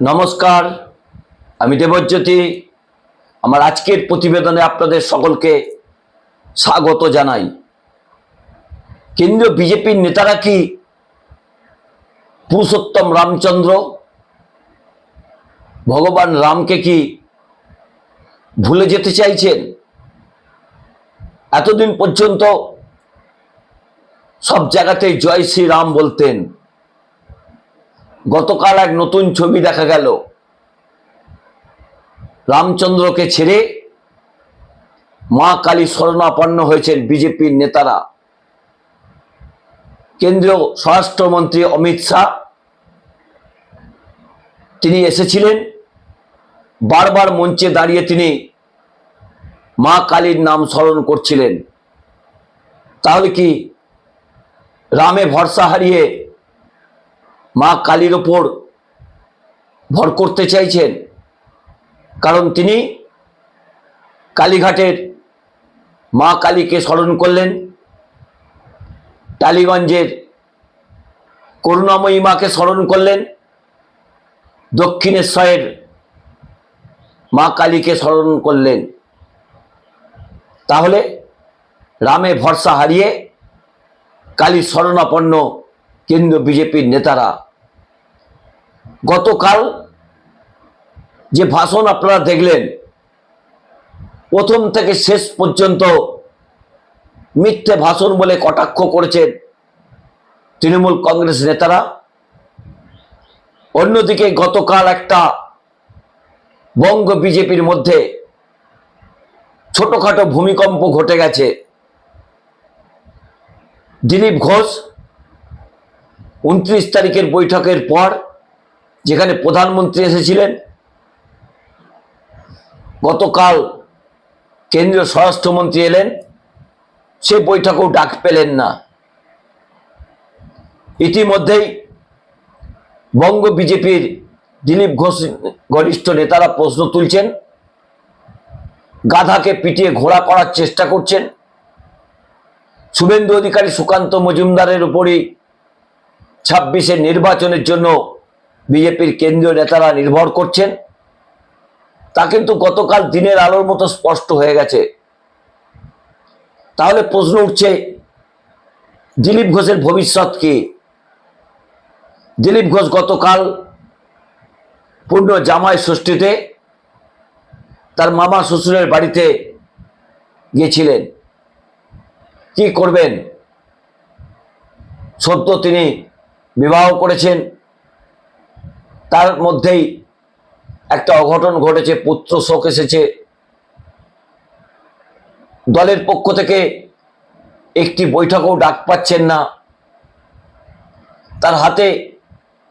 নমস্কার, আমি দেবজ্যোতি। আমার আজকের প্রতিবেদনে আপনাদের সকলকে স্বাগত জানাই। কেন্দ্রীয় বিজেপির নেতারা কি পুরুষোত্তম রামচন্দ্র, ভগবান রামকে কি ভুলে যেতে চাইছেন? এতদিন পর্যন্ত সব জায়গাতেই জয় শ্রীরাম বলতেন। গতকাল এক নতুন ছবি দেখা গেল। রামচন্দ্রকে ছেড়ে মা কালী শরণাপন্ন হয়েছেন বিজেপির নেতারা। কেন্দ্রীয় স্বরাষ্ট্রমন্ত্রী অমিত শাহ, তিনি এসেছিলেন। বারবার মঞ্চে দাঁড়িয়ে তিনি মা কালীর নাম স্মরণ করছিলেন। তাহলে কি রামে ভরসা হারিয়ে মা কালীর ওপর ভর করতে চাইছেন। কারণ তিনি কালীঘাটের মা কালীকে স্মরণ করলেন। টালিগঞ্জের করুণাময়ী মাকে স্মরণ করলেন। দক্ষিণেশ্বরের মা কালীকে স্মরণ করলেন। তাহলে রামে ভরসা হারিয়ে কালীর শরণাপন্ন কেন্দ্রীয় বিজেপির নেতারা গতকাল যে ভাষণ আপনারা দেখলেন, প্রথম থেকে শেষ পর্যন্ত মিথ্যে ভাষণ বলে কটাক্ষ করেছেন তৃণমূল কংগ্রেস নেতারা। অন্যদিকে গতকাল একটা বঙ্গ বিজেপির মধ্যে ছোটখাটো ভূমিকম্প ঘটে গেছে। দিলীপ ঘোষ উনত্রিশ তারিখের বৈঠকের পর যেখানে প্রধানমন্ত্রী এসেছিলেন, গতকাল কেন্দ্রীয় স্বরাষ্ট্রমন্ত্রী এলেন, সে বৈঠকেও ডাক পেলেন না। ইতিমধ্যেই বঙ্গ বিজেপির দিলীপ ঘোষ ঘনিষ্ঠ নেতারা প্রশ্ন তুলছেন, গাধাকে পিটিয়ে ঘোড়া করার চেষ্টা করছেন। শুভেন্দু অধিকারী সুকান্ত মজুমদারের উপরই ছাব্বিশের নির্বাচনের জন্য বিজেপির কেন্দ্রীয় নেতারা নির্ভর করছেন, তা কিন্তু গতকাল দিনের আলোর মতো স্পষ্ট হয়ে গেছে। তাহলে প্রশ্ন উঠছে, দিলীপ ঘোষের ভবিষ্যৎ কি? দিলীপ ঘোষ গতকাল পূর্ণ জামাই ষষ্ঠীতে তার মামা শ্বশুরের বাড়িতে গিয়েছিলেন। কি করবেন? সদ্য তিনি বিবাহ করেছেন তার মধ্যেই একটা অঘটন ঘটেছে, পুত্র শোক এসেছে। দলের পক্ষ থেকে একটি বৈঠকও ডাক পাচ্ছেন না। তার হাতে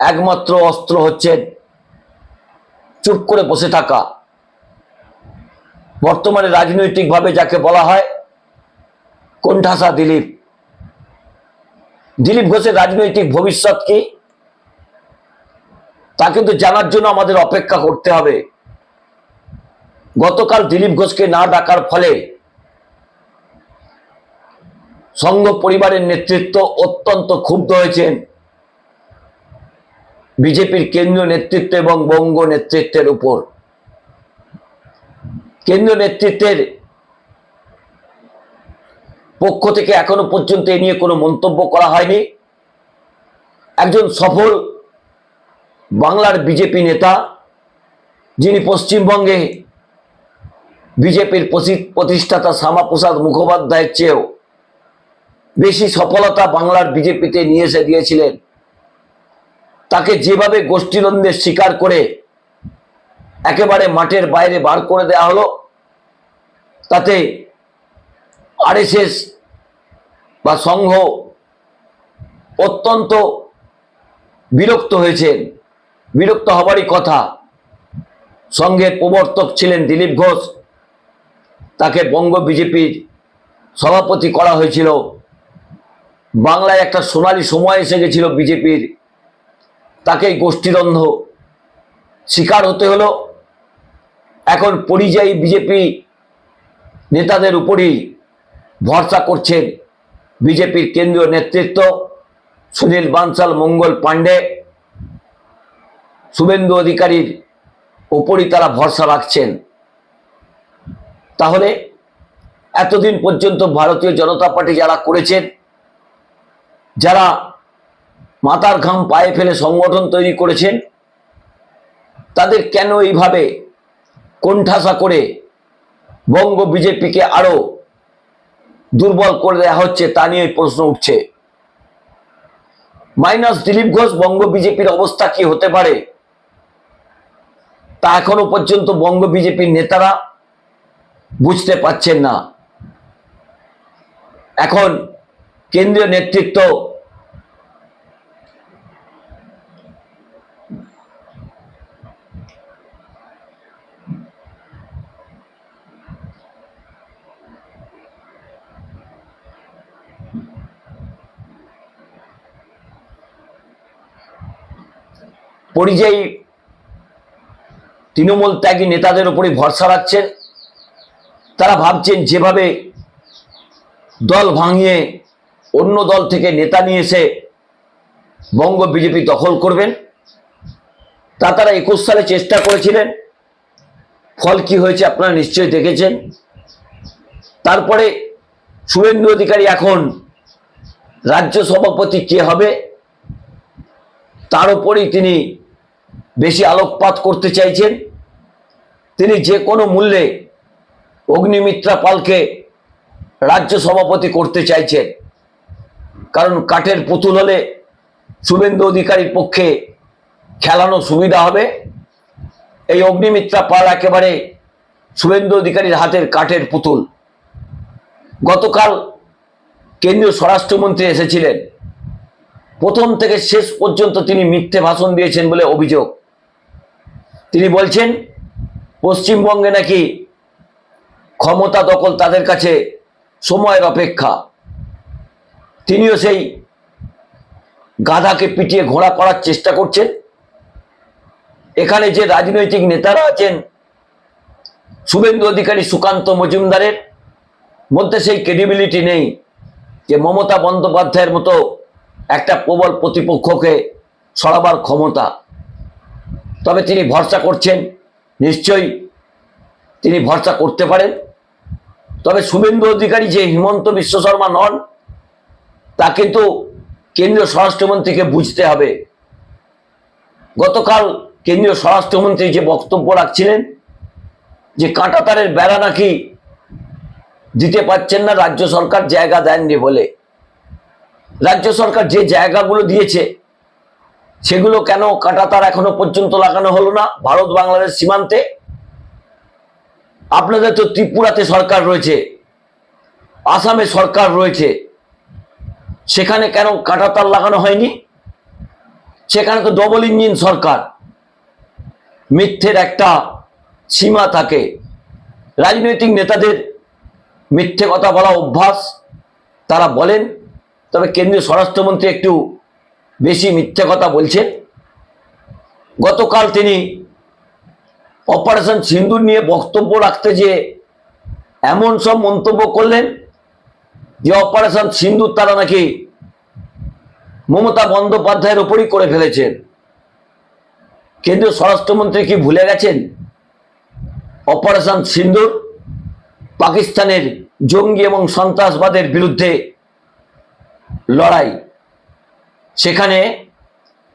একমাত্র অস্ত্র হচ্ছে চুপ করে বসে থাকা। বর্তমানে রাজনৈতিকভাবে যাকে বলা হয় কোণঠাসা দিলীপ। দিলীপ ঘোষের রাজনৈতিক ভবিষ্যৎ কি? তা কিন্তু জানার জন্য আমাদের অপেক্ষা করতে হবে। গতকাল দিলীপ ঘোষকে না ডাকার ফলে সংঘ পরিবারের নেতৃত্ব অত্যন্ত ক্ষুব্ধ হয়েছেন। বিজেপির কেন্দ্রীয় নেতৃত্ব এবং বঙ্গ নেতৃত্বের উপর। কেন্দ্রীয় নেতৃত্বের পক্ষ থেকে এখনও পর্যন্ত এ নিয়ে কোনো মন্তব্য করা হয়নি। একজন সফল বাংলার বিজেপি নেতা, যিনি পশ্চিমবঙ্গে বিজেপির প্রতিষ্ঠাতা শ্যামাপ্রসাদ মুখোপাধ্যায়ের চেয়েও বেশি সফলতা বাংলার বিজেপিতে নিয়ে এসে দিয়েছিলেন। তাকে যেভাবে গোষ্ঠীদ্বন্দ্বের স্বীকার করে একেবারে মাঠের বাইরে বার করে দেওয়া হলো, তাতে আরএসএস বা সংঘ অত্যন্ত বিরক্ত হয়েছেন। বিরক্ত হবারই কথা। সংঘের প্রবর্তক ছিলেন দিলীপ ঘোষ। তাকে বঙ্গ বিজেপির সভাপতি করা হয়েছিল। বাংলায় একটা সোনালি সময় এসে গেছিল বিজেপির। তাকে গোষ্ঠীদ্বন্দ্ব শিকার হতে হলো। এখন পরিযায়ী বিজেপি নেতাদের উপরই ভরসা করছেন বিজেপির কেন্দ্রীয় নেতৃত্ব সুনীল বানসাল মঙ্গল পাণ্ডে। শুভেন্দু অধিকারীর ওপরই তারা ভরসা রাখছেন। তাহলে এতদিন পর্যন্ত ভারতীয় জনতা পার্টি যারা করেছেন, যারা মাথার ঘাম পায়ে ফেলে সংগঠন তৈরি করেছেন, তাদের কেন এইভাবে কোণঠাসা করে বঙ্গ বিজেপিকে আরও দুর্বল করে দেওয়া হচ্ছে তা নিয়ে প্রশ্ন উঠছে? মাইনাস দিলীপ ঘোষ, বঙ্গ বিজেপির অবস্থা কি হতে পারে? তা এখনও পর্যন্ত বঙ্গ বিজেপির নেতারা বুঝতে পারছেন না। এখন কেন্দ্রীয় নেতৃত্ব পরিযায়ী তৃণমূল ত্যাগী নেতাদের উপরই ভরসা রাখছেন। তারা ভাবছেন যেভাবে দল ভাঙিয়ে অন্য দল থেকে নেতা নিয়ে এসে বঙ্গ বিজেপি দখল করবেন। তা তারা একুশ সালে চেষ্টা করেছিলেন। ফল কি হয়েছে আপনারা নিশ্চয়ই দেখেছেন। তারপরে শুভেন্দু অধিকারী এখন রাজ্য সভাপতি কে হবে? তার উপরেই তিনি বেশি আলোকপাত করতে চাইছেন। তিনি যে কোনো মূল্যে অগ্নিমিত্রা পালকে রাজ্য সভাপতি করতে চাইছেন। কারণ কাঠের পুতুল হলে শুভেন্দু অধিকারীর পক্ষে খেলানো সুবিধা হবে। এই অগ্নিমিত্রা পাল একেবারে শুভেন্দু অধিকারীর হাতের কাঠের পুতুল। গতকাল কেন্দ্রীয় স্বরাষ্ট্রমন্ত্রী এসেছিলেন। প্রথম থেকে শেষ পর্যন্ত তিনি মিথ্যে ভাষণ দিয়েছেন বলে অভিযোগ। তিনি বলছেন পশ্চিমবঙ্গে নাকি ক্ষমতা দখল তাদের কাছে সময়ের অপেক্ষা। তিনিও সেই গাধাকে পিটিয়ে ঘোড়া করার চেষ্টা করছেন। এখানে যে রাজনৈতিক নেতারা আছেন, শুভেন্দু অধিকারী সুকান্ত মজুমদারের মধ্যে সেই ক্রেডিবিলিটি নেই যে মমতা বন্দ্যোপাধ্যায়ের মতো একটা প্রবল প্রতিপক্ষকে সরাবার ক্ষমতা। তবে তিনি ভরসা করছেন নিশ্চয়ই তিনি ভরসা করতে পারেন। তবে শুভেন্দু অধিকারী যে হিমন্ত বিশ্ব শর্মা নন, তা কিন্তু কেন্দ্রীয় স্বরাষ্ট্রমন্ত্রীকে বুঝতে হবে। গতকাল কেন্দ্রীয় স্বরাষ্ট্রমন্ত্রী যে বক্তব্য রাখছিলেন, যে কাঁটাতারের বেড়া নাকি দিতে পারছেন না, রাজ্য সরকার জায়গা দেননি বলে। রাজ্য সরকার যে জায়গাগুলো দিয়েছে সেগুলো কেন কাঁটাতার এখনও পর্যন্ত লাগানো হলো না? ভারত বাংলাদেশ সীমান্তে? আপনাদের তো ত্রিপুরাতে সরকার রয়েছে, আসামে সরকার রয়েছে, সেখানে কেন কাঁটাতার লাগানো হয়নি? সেখানে তো ডবল ইঞ্জিন সরকার, মিথ্যের একটা সীমা থাকে। রাজনৈতিক নেতাদের মিথ্যে কথা বলা অভ্যাস, তারা বলেন, তবে কেন্দ্রীয় স্বরাষ্ট্রমন্ত্রী একটু বেশি মিথ্যে কথা বলছেন। গতকাল তিনি অপারেশন সিন্দুর নিয়ে বক্তব্য রাখতে যে এমন সব মন্তব্য করলেন, যে অপারেশন সিন্দুর তারা নাকি মমতা বন্দ্যোপাধ্যায়ের ওপরই করে ফেলেছেন। কেন্দ্রীয় স্বরাষ্ট্রমন্ত্রী কি ভুলে গেছেন? অপারেশন সিন্দুর পাকিস্তানের জঙ্গি এবং সন্ত্রাসবাদের বিরুদ্ধে লড়াই। সেখানে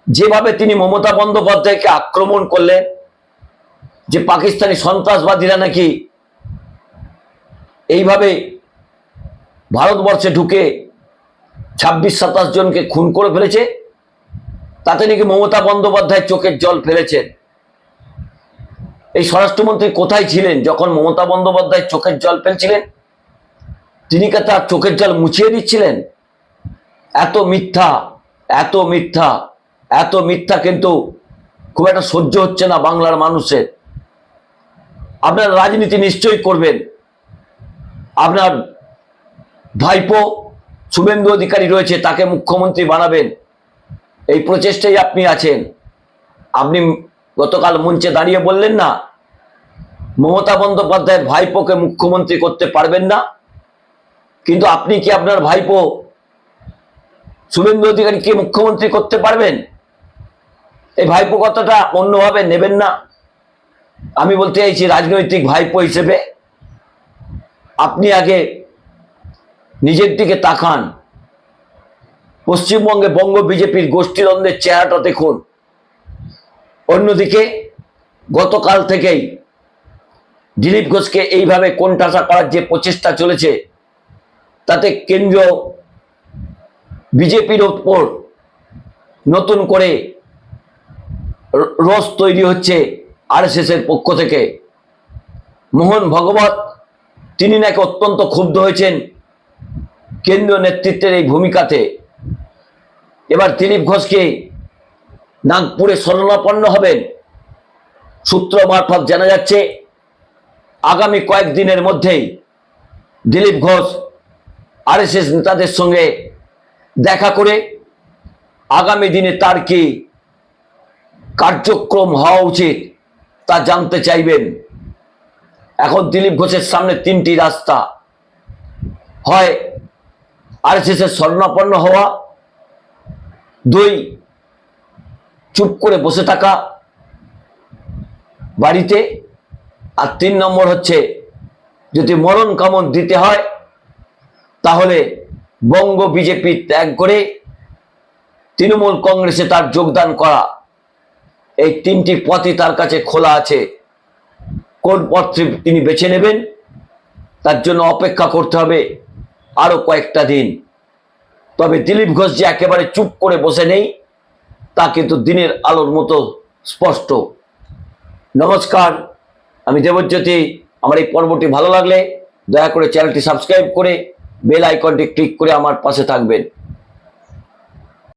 যেভাবে তিনি মমতা বন্দ্যোপাধ্যায়কে আক্রমণ করলেন, যে পাকিস্তানি সন্ত্রাসবাদীরা নাকি এইভাবে ভারতবর্ষে ঢুকে ছাব্বিশ সাতাশ জনকে খুন করে ফেলেছে, তাতে নাকি মমতা বন্দ্যোপাধ্যায় চোখের জল ফেলেছেন। এই স্বরাষ্ট্রমন্ত্রী কোথায় ছিলেন যখন মমতা বন্দ্যোপাধ্যায় চোখের জল ফেলছিলেন? তিনি কে তার চোখের জল মুছিয়ে দিচ্ছিলেন? এত মিথ্যা এত মিথ্যা এত মিথ্যা কিন্তু খুব একটা সহ্য হচ্ছে না বাংলার মানুষের। আপনার রাজনীতি নিশ্চয়ই করবেন। আপনার ভাইপো শুভেন্দু অধিকারী রয়েছে, তাকে মুখ্যমন্ত্রী বানাবেন। এই প্রচেষ্টায় আপনি আছেন। আপনি গতকাল মঞ্চে দাঁড়িয়ে বললেন না, মমতা বন্দ্যোপাধ্যায়ের ভাইপোকে মুখ্যমন্ত্রী করতে পারবেন না। কিন্তু আপনি কি আপনার ভাইপো শুভেন্দু অধিকারীকে মুখ্যমন্ত্রী করতে পারবেন? এই ভাইপো কথাটা অন্যভাবে নেবেন না। আমি বলতে চাইছি রাজনৈতিক ভাইপো হিসেবে আপনি আগে নিজের দিকে তাকান। পশ্চিমবঙ্গে বঙ্গ বিজেপির গোষ্ঠীদ্বন্দ্বের চেহারাটা দেখুন। অন্যদিকে গতকাল থেকেই দিলীপ ঘোষকে এইভাবে কোণঠাসা করার যে প্রচেষ্টা চলেছে, তাতে কেন্দ্রীয় বিজেপির ওপর নতুন করে রস তৈরি হচ্ছে আরএসএস এর পক্ষ থেকে। মোহন ভগবত, তিনি নাকি অত্যন্ত ক্ষুব্ধ হয়েছেন কেন্দ্রীয় নেতৃত্বের এই ভূমিকাতে। এবার দিলীপ ঘোষকে নাগপুরে শরণাপন্ন হবেন। সূত্র মারফত জানা যাচ্ছে, আগামী কয়েকদিনের মধ্যেই দিলীপ ঘোষ আরএসএস নেতাদের সঙ্গে দেখা করে আগামী দিনে তার কি কার্যক্রম হওয়া উচিত তা জানতে চাইবেন? এখন দিলীপ ঘোষের সামনে তিনটি রাস্তা। হয় আরএসএস এর স্বর্ণাপন্ন হওয়া, দুই চুপ করে বসে থাকা বাড়িতে, আর তিন নম্বর হচ্ছে যদি মরণ কামন দিতে হয়, তাহলে বঙ্গ বিজেপি ত্যাগ করে তৃণমূল কংগ্রেসে তার যোগদান করা। এই তিনটি পথই তার কাছে খোলা আছে। কোন পথটি তিনি বেছে নেবেন, তার জন্য অপেক্ষা করতে হবে আরও কয়েকটা দিন। তবে দিলীপ ঘোষ যে একেবারে চুপ করে বসে নেই, তা কিন্তু দিনের আলোর মতো স্পষ্ট। নমস্কার, আমি দেবজ্যোতি। আমার এই পর্বটি ভালো লাগলে দয়া করে চ্যানেলটি সাবস্ক্রাইব করে বেল আইকনটি ক্লিক করে আমার পাশে থাকবেন।